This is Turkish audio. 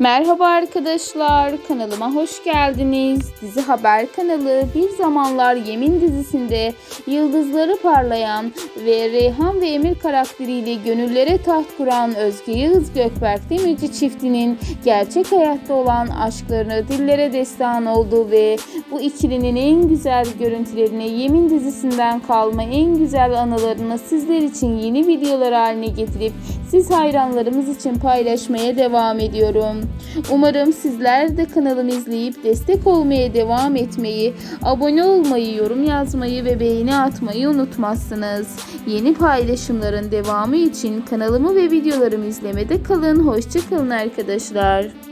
Merhaba arkadaşlar, kanalıma hoş geldiniz. Dizi Haber kanalı Bir Zamanlar Yemin dizisinde yıldızları parlayan ve Reyhan ve Emir karakteriyle gönüllere taht kuran Özge Yağız Gökberk Demirci çiftinin gerçek hayatta olan aşklarını dillere destan oldu ve bu ikilinin en güzel görüntülerini Yemin dizisinden kalma en güzel anılarını sizler için yeni videolar haline getirip siz hayranlarımız için paylaşmaya devam ediyorum. Umarım sizler de kanalımı izleyip destek olmaya devam etmeyi, abone olmayı, yorum yazmayı ve beğeni atmayı unutmazsınız. Yeni paylaşımların devamı için kanalımı ve videolarımı izlemede kalın. Hoşçakalın arkadaşlar.